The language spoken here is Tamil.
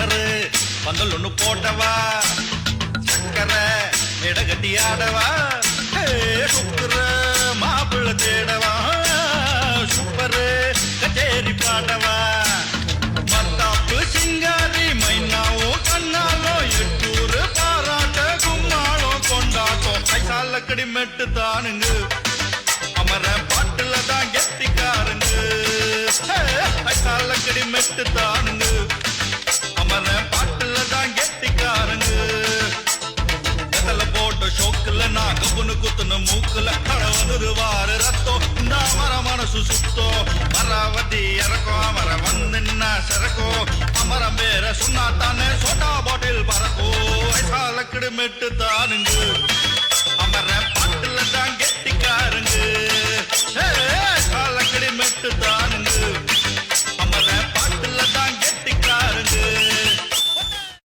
சுகரு பந்தல் ஒண்ணு போட்டவா? சக்கரை இடகட்டி ஆடவா? ஹே, சுக்கர மாப்பிள்ள தேடவா? சூப்பரு கச்சேரி பாடவா? மத்தாப்பு சிங்காரி மைனாவோ கண்ணாலும் எட்டூரு பாராட்ட கும்மாளம் கொண்டாட்டம். கைசால கடிமெட்டு தானுங்க. அமர பாட்டுல தான் கெட்டிக்காருங்க. கைசால கடிமெட்டு தானுங்க. மூக்குல கழவருவாரு ரத்தம். நான் மர மனசு சுத்தோ. மரவதி இறக்கும் அமர வந்து நின்னா சிறக்கும் அமரம் பேர சொன்னா தானே சோட்டா பாட்டில் பறக்கோ. ஐசா லக்கடு மெட்டு தானுங்க. அமர பாட்டுல தான் கெட்டிக்காருங்க. காலக்கடி மெட்டு தான்